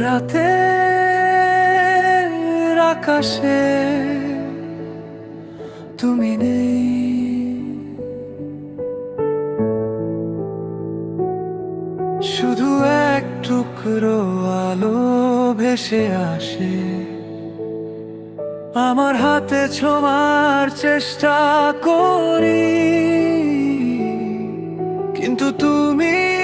রাতে আকাশে তুমি নেই। শুধু এক টুকরো আলো ভেসে আসে। আমার হাতে ছোঁয়ার চেষ্টা করি। কিন্তু তুমি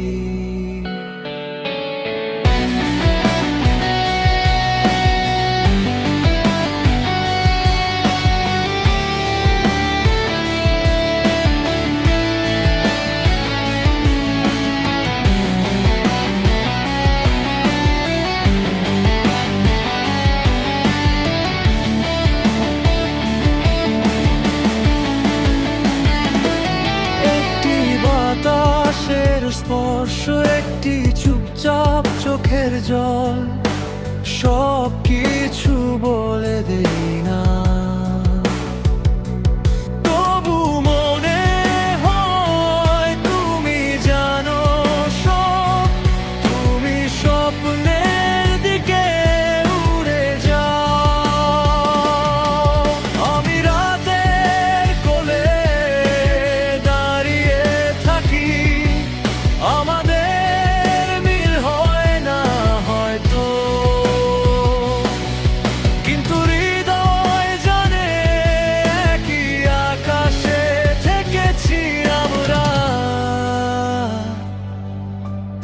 বাতাসের স্পর্শ একটি চুপচাপ চোখের জল। সব কিছু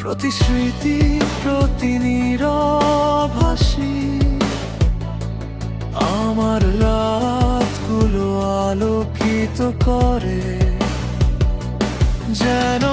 প্রতিশ্রুতি প্রতি নীরভাসী আমার রাতগুলো আলোকিত করে যেন